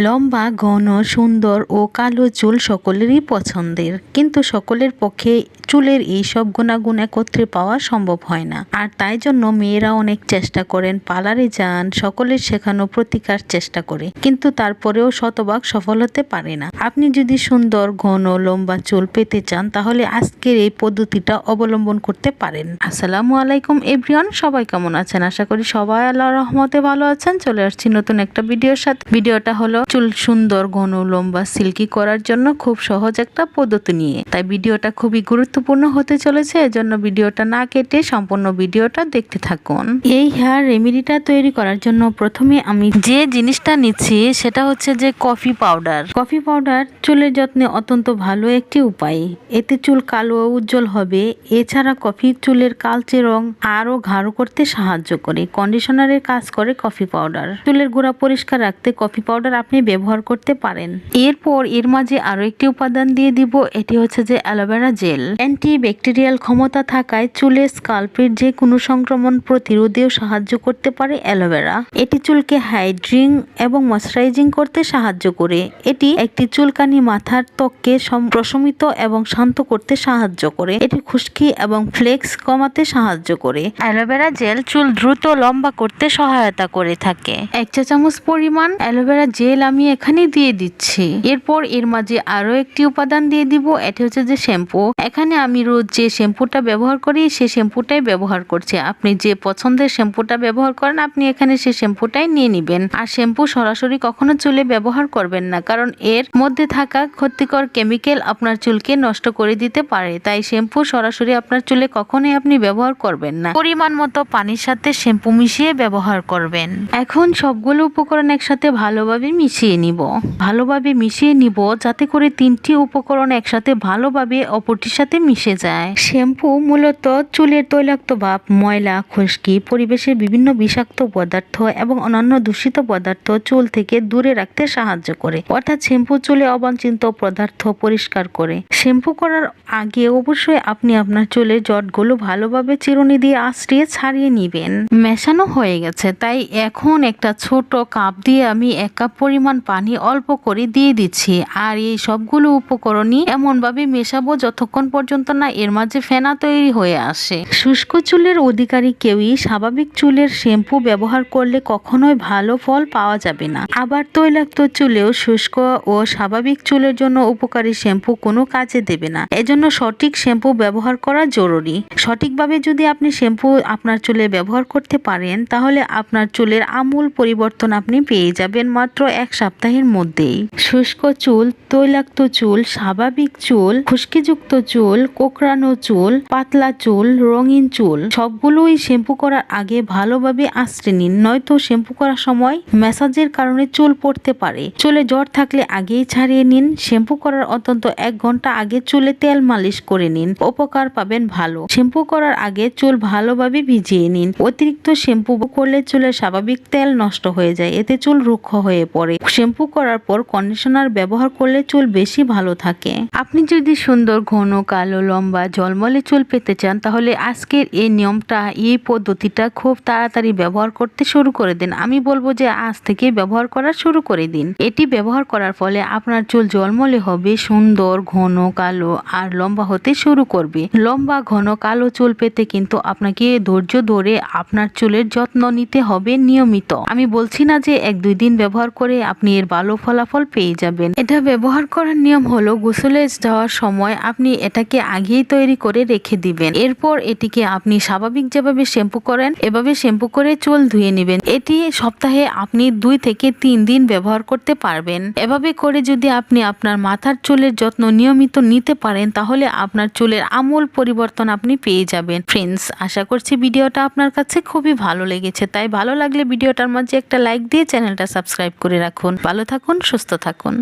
লম্বা, ঘন, সুন্দর ও কালো চুল সকলেরই পছন্দের। কিন্তু সকলের পক্ষে চুলের এই সব গুণাগুণ একত্রে পাওয়া সম্ভব হয় না। আর তাই জন্য মেয়েরা অনেক চেষ্টা করেন পার্লারে যান, সকলের শেখানো প্রতিকার চেষ্টা করে। কিন্তু তারপরেও শতভাগ সফল হতে পারে না। আপনি যদি সুন্দর, ঘন, লম্বা চুল পেতে চান, তাহলে আজকের এই পদ্ধতিটা অবলম্বন করতে পারেন। আসসালামু আলাইকুম এভরিওয়ান, সবাই কেমন আছেন? আশা করি সবাই আল্লাহ রহমতে ভালো আছেন। চলে আসছি নতুন একটা ভিডিওর সাথে। ভিডিওটা হলো চুল সুন্দর, ঘন, লম্বা, সিল্কি করার জন্য খুব সহজ একটা পদ্ধতি নিয়ে। তাই ভিডিওটা খুবই গুরুত্বপূর্ণ হতে চলেছে, এজন্য ভিডিওটা না কেটে সম্পূর্ণ ভিডিওটা দেখতে থাকুন। এই হেয়ার রেমেডিটা তৈরি করার জন্য প্রথমে আমি যে জিনিসটা নিচ্ছি, সেটা হচ্ছে যে কফি পাউডার কফি পাউডার চুলের যত্নে অত্যন্ত ভালো একটি উপায়। এতে চুল কালো ও উজ্জ্বল হবে। এছাড়া কফি চুলের কালচে রং আরও গাঢ় করতে সাহায্য করে। কন্ডিশনারের কাজ করে কফি পাউডার চুলের গোড়া পরিষ্কার রাখতে কফি পাউডার আপনি ব্যবহার করতে পারেন। এরপর এর মাঝে আরও একটি উপাদান দিয়ে দিব, এটি হচ্ছে যে অ্যালোভেরা জেল। অ্যান্টি ব্যাকটেরিয়াল ক্ষমতা থাকায় চুলের স্কাল্পের যে কোনো সংক্রমণ প্রতিরোধেও সাহায্য করতে পারে অ্যালোভেরা। এটি চুলকে হাইড্রিং এবং ময়শ্চারাইজিং করতে সাহায্য করে। এটি একটি চুলকানি মাথার ত্বককে প্রশমিত এবং শান্ত করতে সাহায্য করে। এটি খুশকি এবং ফ্লেক্স কমাতে সাহায্য করে। অ্যালোভেরা জেল চুল দ্রুত লম্বা করতে সহায়তা করে থাকে। এক চা চামচ পরিমাণ অ্যালোভেরা জেল আমি এখানে দিয়ে দিচ্ছি। এরপর এর মাঝে আরও একটি উপাদান দিয়ে দিব, এটি হচ্ছে যে শ্যাম্পু। এখানে আমি রোজ যে শ্যাম্পুটা ব্যবহার করি, সে শ্যাম্পুটাই ব্যবহার করছি। আপনি যে পছন্দের শ্যাম্পুটা ব্যবহার করেন, আপনি এখানে সে শ্যাম্পুটাই নিয়ে নেবেন। আর শ্যাম্পু সরাসরি কখনো চুলে ব্যবহার করবেন না, কারণ এর মধ্যে থাকা ক্ষতিকর কেমিক্যাল আপনার চুলকে নষ্ট করে দিতে পারে। তাই শ্যাম্পু সরাসরি আপনার চুলে কখনোই আপনি ব্যবহার করবেন না। পরিমাণ মতো পানির সাথে শ্যাম্পু মিশিয়ে ব্যবহার করবেন। এখন সবগুলো উপকরণ একসাথে ভালোভাবে মিশিয়ে নিব। ভালোভাবে মিশিয়ে নিব যাতে করে তিনটি উপকরণ একসাথে ভালোভাবে অপরটির সাথে মিশে যায়। শ্যাম্পু মূলত চুলের তৈলাক্ত ভাব, ময়লা, খুশকি, পরিবেশের বিভিন্ন বিষাক্ত পদার্থ এবং অন্যান্য দূষিত পদার্থ চুল থেকে দূরে রাখতে সাহায্য করে। অর্থাৎ শ্যাম্পু চুলে অবাঞ্ছিত পদার্থ পরিষ্কার করে। শ্যাম্পু করার আগে অবশ্যই আপনি আপনার চুলের জটগুলো ভালোভাবে চিরুনি দিয়ে আশ্রিয়ে ছাড়িয়ে নিবেন। মেশানো হয়ে গেছে, তাই এখন একটা ছোট কাপ দিয়ে আমি এক কাপ পরিমাণ পানি অল্প করে দিয়ে দিচ্ছি। আর এই সবগুলো উপকরণই এমনভাবে মেশাবো যতক্ষণ পর্যন্ত না এর মাঝে ফেনা তৈরি হয়ে আসে। শুষ্ক চুলের অধিকারী কেউই স্বাভাবিক চুলের শ্যাম্পু ব্যবহার করলে কখনোই ভালো ফল পাওয়া যাবে না। আবার তৈলাক্ত চুলেও শুষ্ক ও স্বাভাবিক চুলের জন্য উপকারী শ্যাম্পু কোনো কাজে দেবে না। এজন্য সঠিক শ্যাম্পু ব্যবহার করা জরুরি। সঠিকভাবে যদি আপনি শ্যাম্পু আপনার চুলে ব্যবহার করতে পারেন, তাহলে আপনার চুলের আমূল পরিবর্তন আপনি পেয়ে যাবেন মাত্র এক সপ্তাহের মধ্যেই। শুষ্ক চুল, তৈলাক্ত চুল, স্বাভাবিক চুল, খুশকিযুক্ত চুল, কোকড়ানো চুল, পাতলা চুল, রঙিন চুল, সবগুলোই শ্যাম্পু করার আগে ভালোভাবে আশ্রে নিন। নয়তো শ্যাম্পু করার সময় ম্যাসাজের কারণে চুল পড়তে পারে। চুলে জ্বর থাকলে আগেই ছাড়িয়ে নিন। শ্যাম্পু করার অন্তত এক ঘণ্টা আগে চুলে তেল মালিশ করে নিন। উপকার পাবেন ভালো। শ্যাম্পু করার আগে চুল ভালোভাবে ভিজিয়ে নিন। অতিরিক্ত শ্যাম্পু করলে চুলের স্বাভাবিক তেল নষ্ট হয়ে যায়। এতে চুল রুক্ষ হয়ে পড়ে। শ্যাম্পু করার পর কন্ডিশনার ব্যবহার করলে চুল বেশি ভালো থাকে। আপনি যদি সুন্দর ঘন, কালো, লম্বা জলমলে চুল পেতে চান, তাহলে আজকের এই নিয়মটা, এই পদ্ধতিটা খুব তাড়াতাড়ি ব্যবহার করতে শুরু করে দিন। আমি বলব যে আজ থেকে ব্যবহার করা শুরু করে দিন। এটি ব্যবহার করার ফলে আপনার চুল জলমলে হবে, সুন্দর, ঘন, কালো আর লম্বা হতে শুরু করবে। লম্বা, ঘন, কালো চুল পেতে কিন্তু আপনাকে ধৈর্য ধরে আপনার চুলের যত্ন নিতে হবে নিয়মিত। আমি বলছি না যে এক দুই দিন ব্যবহার করে আপনি এর ভালো ফলাফল পেয়ে যাবেন। এটা ব্যবহার করার নিয়ম হলো গোসলে যাওয়ার সময় আপনি এটাকে আগেই তৈরি করে রেখে দিবেন। এরপর এটিকে আপনি স্বাভাবিক যেভাবে শ্যাম্পু করেন, এভাবে শ্যাম্পু করে চুল ধুয়ে নেবেন। এটি সপ্তাহে আপনি দুই থেকে তিন দিন ব্যবহার করতে পারবেন। এভাবে করে যদি আপনি আপনার মাথার চুলের যত্ন নিয়মিত নিতে পারেন, তাহলে আপনার চুলের আমূল পরিবর্তন আপনি পেয়ে যাবেন। ফ্রেন্ডস, আশা করছি ভিডিওটা আপনার কাছে খুবই ভালো লেগেছে। তাই ভালো লাগলে ভিডিওটার মাঝে একটা লাইক দিয়ে চ্যানেলটা সাবস্ক্রাইব করে রাখুন ভালো থাকুন সুস্থ থাকুন।